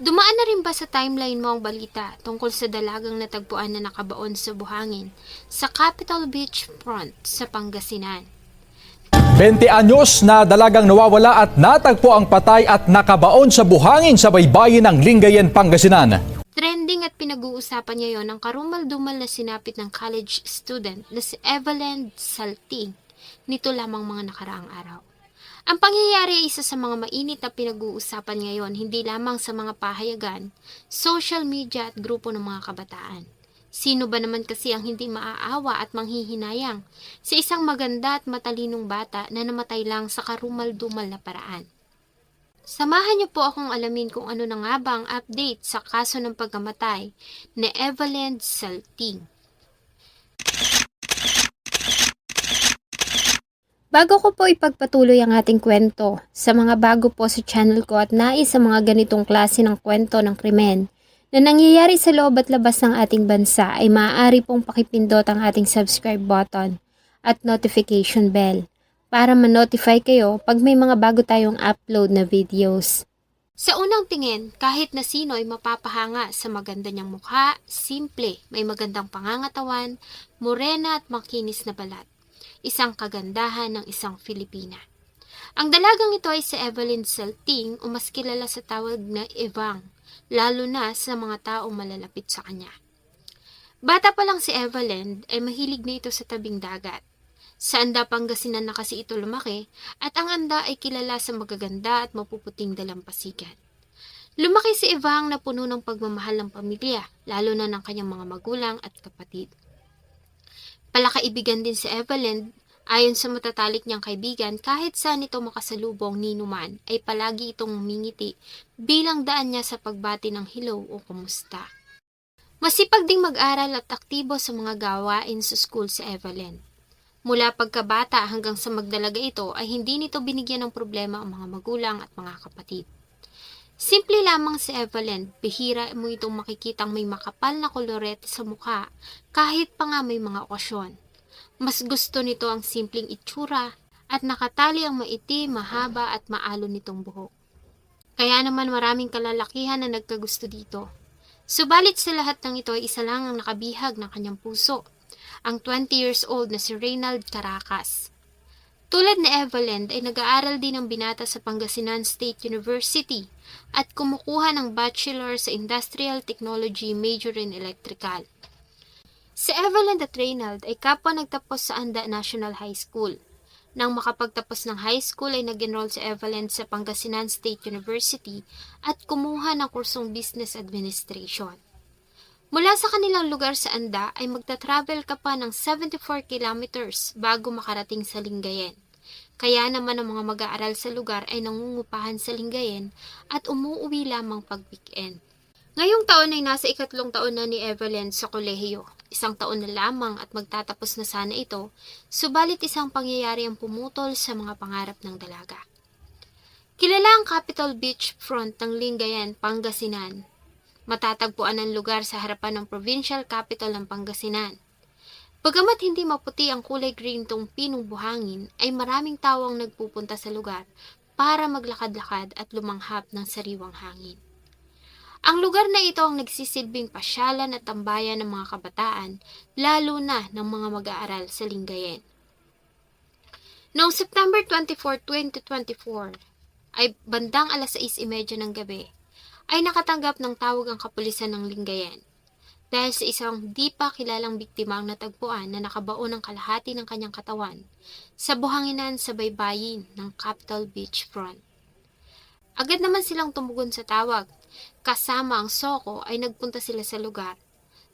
Dumaan na rin ba sa timeline mo ang balita tungkol sa dalagang natagpuan na nakabaon sa buhangin sa Capitol Beach Front sa Pangasinan? 20 anyos na dalagang nawawala at natagpo ang patay at nakabaon sa buhangin sa baybayin ng Lingayen, Pangasinan. Trending at pinag-uusapan ngayon ang karumal-dumal na sinapit ng college student na si Evelyn Salting nito lamang mga nakaraang araw. Ang pangyayari ay isa sa mga mainit na pinag-uusapan ngayon hindi lamang sa mga pahayagan, social media at grupo ng mga kabataan. Sino ba naman kasi ang hindi maaawa at manghihinayang sa isang maganda at matalinong bata na namatay lang sa karumal-dumal na paraan? Samahan niyo po akong alamin kung ano na nga ba ang update sa kaso ng pagkamatay ni Evelyn Salting. Bago ko po ipagpatuloy ang ating kwento, sa mga bago po sa channel ko at nais sa mga ganitong klase ng kwento ng krimen na nangyayari sa loob at labas ng ating bansa ay maaari pong pakipindot ang ating subscribe button at notification bell para ma-notify kayo pag may mga bago tayong upload na videos. Sa unang tingin, kahit na sino ay mapapahanga sa maganda niyang mukha, simple, may magandang pangangatawan, morena at makinis na balat. Isang kagandahan ng isang Filipina. Ang dalagang ito ay si Evelyn Salting o mas kilala sa tawag na Evang, lalo na sa mga taong malalapit sa kanya. Bata pa lang si Evelyn ay mahilig na ito sa tabing dagat. Sa Anda, Pangasinan na kasi ito lumaki at ang Anda ay kilala sa magaganda at mapuputing dalampasigan. Lumaki si Evang na puno ng pagmamahal ng pamilya, lalo na ng kanyang mga magulang at kapatid. Palakaibigan din si Evelyn ayon sa matatalik niyang kaibigan kahit saan ito makasalubong ni Numan ay palagi itong mingiti bilang daan niya sa pagbati ng hello o kumusta. Masipag ding mag-aral at aktibo sa mga gawain sa school si Evelyn. Mula pagkabata hanggang sa magdalaga ito ay hindi nito binigyan ng problema ang mga magulang at mga kapatid. Simple lamang si Evelyn, bihira mo itong makikitang may makapal na kolorete sa mukha kahit pa nga may mga okasyon. Mas gusto nito ang simpleng itsura at nakatali ang maitim, mahaba at maalon nitong buhok. Kaya naman maraming kalalakihan na nagkagusto dito. Subalit sa lahat ng ito ay isa lang ang nakabihag ng kanyang puso, ang 20 years old na si Reynald Caracas. Tulad ni Evelyn ay nag-aaral din ng binata sa Pangasinan State University at kumukuha ng Bachelor sa Industrial Technology major in Electrical. Si Evelyn at Reynald ay kapwa nagtapos sa Anda National High School. Nang makapagtapos ng high school ay nag-enroll si Evelyn sa Pangasinan State University at kumuha ng kursong Business Administration. Mula sa kanilang lugar sa Anda ay magta-travel ka pa ng 74 kilometers bago makarating sa Lingayen. Kaya naman ang mga mag-aaral sa lugar ay nangungupahan sa Lingayen at umuuwi lamang pag weekend. Ngayong taon ay nasa ikatlong taon na ni Evelyn sa kolehiyo. Isang taon na lamang at magtatapos na sana ito, subalit isang pangyayari ang pumutol sa mga pangarap ng dalaga. Kilala ang Capitol Beach front ng Lingayen, Pangasinan matatagpuan ang lugar sa harapan ng provincial capital ng Pangasinan. Bagamat hindi maputi ang kulay green tong pinong buhangin, ay maraming tao ang nagpupunta sa lugar para maglakad-lakad at lumanghap ng sariwang hangin. Ang lugar na ito ang nagsisilbing pasyalan at tambayan ng mga kabataan, lalo na ng mga mag-aaral sa Lingayen. Noong September 24, 2024, ay bandang alas 6.30 ng gabi, ay nakatanggap ng tawag ang kapulisan ng Lingayen dahil sa isang di pa kilalang biktima ang natagpuan na nakabaon ng kalahati ng kanyang katawan sa buhanginan sa baybayin ng Capitol Beach Front. Agad naman silang tumugon sa tawag. Kasama ang Soko ay nagpunta sila sa lugar.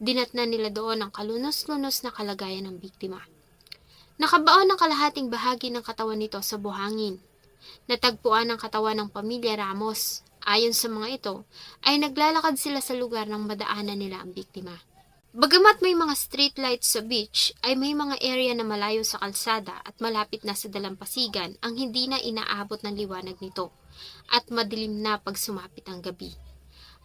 Dinatna nila doon ang kalunos-lunos na kalagayan ng biktima. Nakabaon ang kalahating bahagi ng katawan nito sa buhangin. Natagpuan ang katawan ng pamilya Ramos Ayon sa mga ito, ay naglalakad sila sa lugar ng madaanan nila ang biktima. Bagamat may mga street lights sa beach, ay may mga area na malayo sa kalsada at malapit na sa dalampasigan ang hindi na inaabot ng liwanag nito at madilim na pag sumapit ang gabi.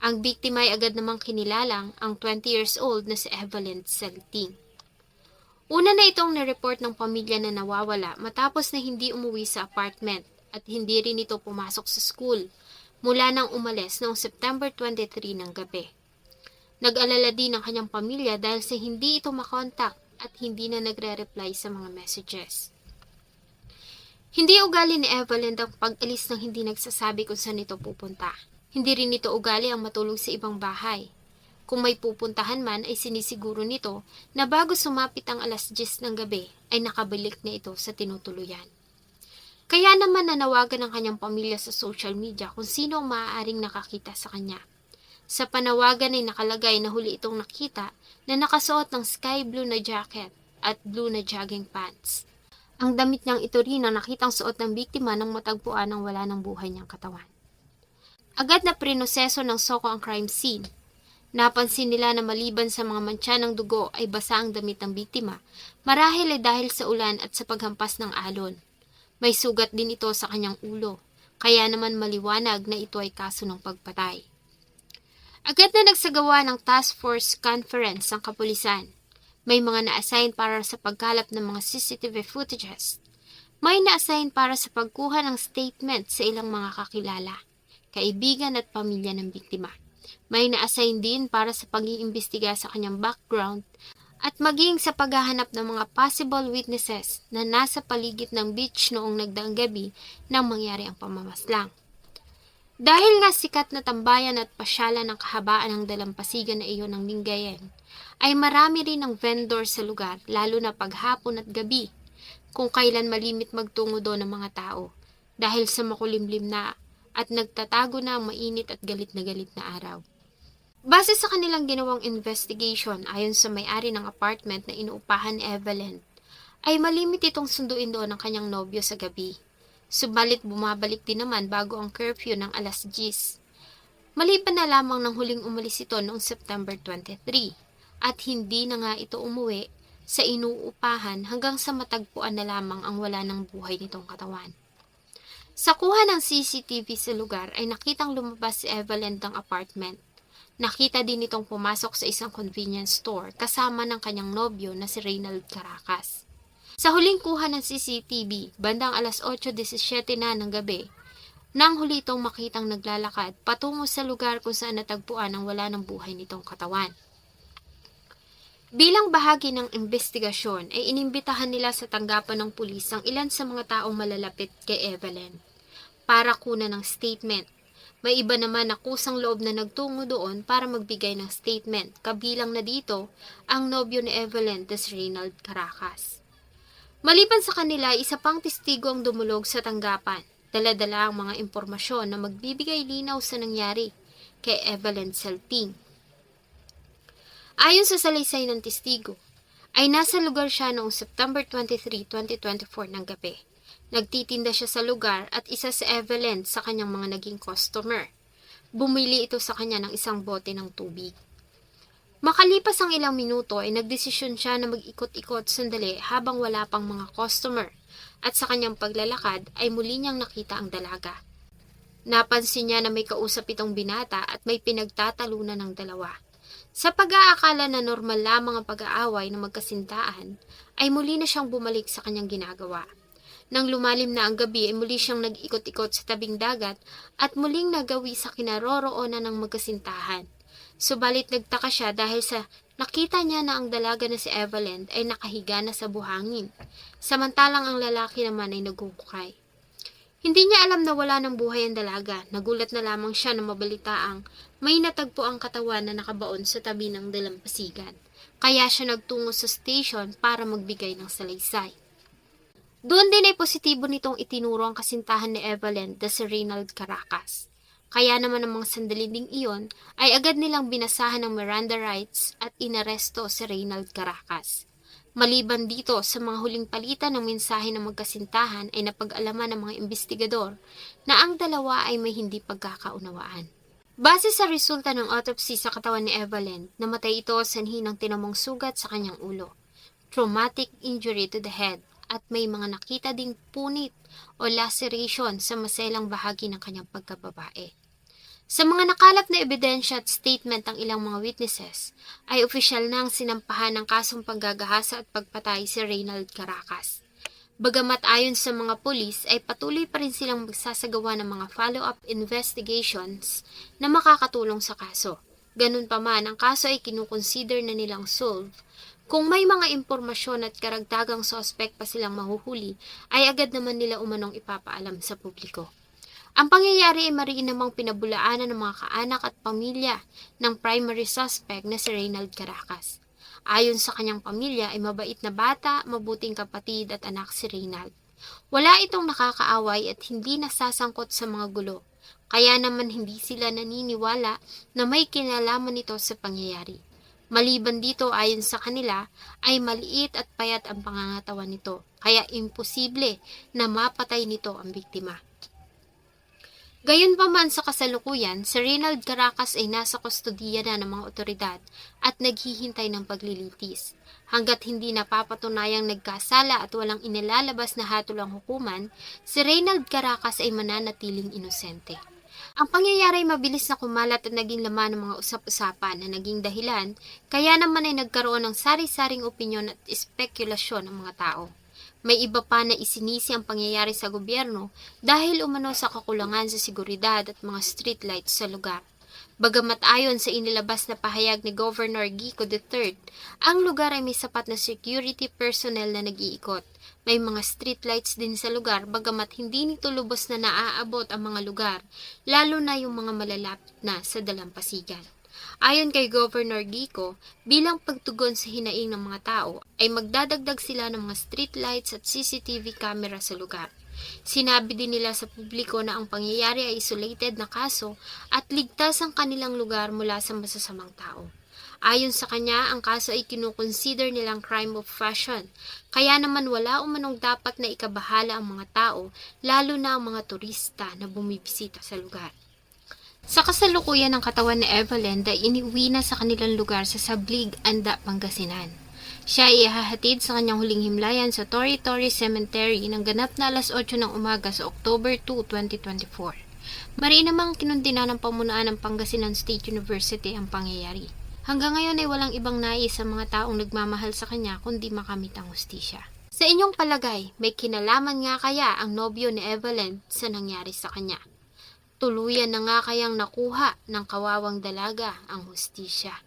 Ang biktima ay agad namang kinilalang ang 20 years old na si Evelyn Salting. Una na itong nireport ng pamilya na nawawala matapos na hindi umuwi sa apartment at hindi rin ito pumasok sa school mula nang umalis noong September 23 ng gabi. Nag-alala din ang kanyang pamilya dahil sa hindi ito makontak at hindi na nagre-reply sa mga messages. Hindi ugali ni Evelyn ang pag-alis ng hindi nagsasabi kung saan ito pupunta. Hindi rin ito ugali ang matulog sa ibang bahay. Kung may pupuntahan man ay sinisiguro nito na bago sumapit ang alas 10 ng gabi ay nakabalik na ito sa tinutuluyan. Kaya naman nanawagan ng kanyang pamilya sa social media kung sino ang maaaring nakakita sa kanya. Sa panawagan ay nakalagay na huli itong nakita na nakasuot ng sky blue na jacket at blue na jogging pants. Ang damit niyang ito rin ang nakitang suot ng biktima nang matagpuan ng wala ng buhay niyang katawan. Agad na prinoseso ng Soko ang crime scene. Napansin nila na maliban sa mga mantsa ng dugo ay basa ang damit ng biktima, marahil ay dahil sa ulan at sa paghampas ng alon. May sugat din ito sa kanyang ulo, kaya naman maliwanag na ito ay kaso ng pagpatay. Agad na nagsagawa ng task force conference ang kapulisan. May mga na-assign para sa pagkalap ng mga CCTV footages. May na-assign para sa pagkuha ng statement sa ilang mga kakilala, kaibigan at pamilya ng biktima. May na-assign din para sa pag-iimbestiga sa kanyang background at maging sa paghahanap ng mga possible witnesses na nasa paligid ng beach noong nagdaang gabi nang mangyari ang pamamaslang. Dahil nga sikat na tambayan at pasyala ng kahabaan ng dalampasigan na iyon ng Lingayen, ay marami rin ang vendor sa lugar, lalo na paghapon at gabi, kung kailan malimit magtungo doon ng mga tao, dahil sa makulimlim na at nagtatago na ang mainit at galit na galit na araw. Base sa kanilang ginawang investigation ayon sa may-ari ng apartment na inuupahan ni Evelyn, ay malimit itong sunduin doon ng kanyang nobyo sa gabi. Subalit bumabalik din naman bago ang curfew ng alas 10. Maliban na lamang ng huling umalis ito noong September 23 at hindi na nga ito umuwi sa inuupahan hanggang sa matagpuan na lamang ang wala ng buhay nitong katawan. Sa kuha ng CCTV sa lugar ay nakitang lumabas si Evelyn ng apartment. Nakita din itong pumasok sa isang convenience store kasama ng kanyang nobyo na si Reynald Caracas. Sa huling kuha ng CCTV, bandang alas 8.17 na ng gabi, nang huli itong makitang naglalakad patungo sa lugar kung saan natagpuan ang wala ng buhay nitong katawan. Bilang bahagi ng investigasyon ay inimbitahan nila sa tanggapan ng pulis ang ilan sa mga taong malalapit kay Evelyn para kunan ng statement. May iba naman na kusang loob na nagtungo doon para magbigay ng statement, kabilang na dito ang nobyo ni Evelyn, des Reynald Caracas. Maliban sa kanila, isa pang testigo ang dumulog sa tanggapan. Dala-dala ang mga impormasyon na magbibigay linaw sa nangyari kay Evelyn Salting. Ayon sa salaysay ng testigo, ay nasa lugar siya noong September 23, 2024 ng gabi. Nagtitinda siya sa lugar at isa si Evelyn sa kanyang mga naging customer. Bumili ito sa kanya ng isang bote ng tubig. Makalipas ang ilang minuto ay nagdesisyon siya na mag-ikot-ikot sandali habang wala pang mga customer at sa kanyang paglalakad ay muli niyang nakita ang dalaga. Napansin niya na may kausap itong binata at may pinagtatalunan ng dalawa. Sa pag-aakala na normal lamang ang pag-aaway ng magkasintaan, ay muli na siyang bumalik sa kanyang ginagawa. Nang lumalim na ang gabi ay muli siyang nag-ikot-ikot sa tabing dagat at muling nagawi sa kinaroroonan ng magkasintahan. Subalit nagtaka siya dahil sa nakita niya na ang dalaga na si Evelyn ay nakahiga na sa buhangin, samantalang ang lalaki naman ay nagkukukay. Hindi niya alam na wala ng buhay ang dalaga. Nagulat na lamang siya na mabalitaang may natagpo ang katawan na nakabaon sa tabi ng dalampasigan. Kaya siya nagtungo sa station para magbigay ng salaysay. Doon din ay positibo nitong itinuro ang kasintahan ni Evelyn na si Reynald Caracas. Kaya naman ang mga sandali ding iyon ay agad nilang binasahan ng Miranda rights at inaresto si Reynald Caracas. Maliban dito sa mga huling palitan ng mensahe ng magkasintahan ay napag-alaman ng mga investigador na ang dalawa ay may hindi pagkakaunawaan. Base sa resulta ng autopsy sa katawan ni Evelyn, namatay ito sanhi ng tinamong sugat sa kanyang ulo, traumatic injury to the head, at may mga nakita ding punit o laceration sa maselang bahagi ng kanyang pagkababae. Sa mga nakalap na ebidensya at statement ng ilang mga witnesses, ay opisyal na ang sinampahan ng kasong paggagahasa at pagpatay si Reynald Caracas. Bagamat ayon sa mga pulis ay patuloy pa rin silang magsasagawa ng mga follow-up investigations na makakatulong sa kaso. Ganun pa man, ang kaso ay kinukonsider na nilang solve. Kung may mga impormasyon at karagdagang sospek pa silang mahuhuli, ay agad naman nila umanong ipapaalam sa publiko. Ang pangyayari ay mariin namang pinabulaanan ng mga kaanak at pamilya ng primary suspect na si Reynald Caracas. Ayon sa kanyang pamilya ay mabait na bata, mabuting kapatid at anak si Reynald. Wala itong nakakaaway at hindi nasasangkot sa mga gulo. Kaya naman hindi sila naniniwala na may kinalaman nito sa pangyayari. Maliban dito ayon sa kanila ay maliit at payat ang pangangatawan nito, kaya imposible na mapatay nito ang biktima. Gayunpaman sa kasalukuyan, si Reynald Caracas ay nasa kustodiya na ng mga otoridad at naghihintay ng paglilitis. Hanggat hindi napapatunayang nagkasala at walang inilalabas na hatol ang hukuman, si Reynald Caracas ay mananatiling inosente. Ang pangyayari ay mabilis na kumalat at naging laman ng mga usap-usapan na naging dahilan, kaya naman ay nagkaroon ng sari-saring opinyon at espekulasyon ng mga tao. May iba pa na isinisi ang pangyayari sa gobyerno dahil umano sa kakulangan sa seguridad at mga streetlights sa lugar. Bagamat ayon sa inilabas na pahayag ni Governor Gico III, ang lugar ay may sapat na security personnel na nag-iikot. May mga streetlights din sa lugar bagamat hindi nito lubos na naaabot ang mga lugar, lalo na yung mga malalapit na sa dalampasigan. Ayon kay Governor Gico, bilang pagtugon sa hinaing ng mga tao, ay magdadagdag sila ng mga streetlights at CCTV camera sa lugar. Sinabi din nila sa publiko na ang pangyayari ay isolated na kaso at ligtas ang kanilang lugar mula sa masasamang tao. Ayon sa kanya, ang kaso ay kinukonsider nilang crime of passion, kaya naman wala umanong dapat na ikabahala ang mga tao, lalo na ang mga turista na bumibisita sa lugar. Sa kasalukuyan ng katawan ni Evelyn ay iniuwi na sa kanilang lugar sa Sablig, Anda, Pangasinan. Siya ay ihahatid sa kanyang huling himlayan sa Tori Tori Cemetery ng ganap na alas 8 ng umaga sa October 2, 2024. Mariin namang kinundina ng pamunaan ng Pangasinan State University ang pangyayari. Hanggang ngayon ay walang ibang nais sa mga taong nagmamahal sa kanya kundi makamit ang hustisya. Sa inyong palagay, may kinalaman nga kaya ang nobyo ni Evelyn sa nangyari sa kanya? Tuluyan na nga kayang nakuha ng kawawang dalaga ang hustisya.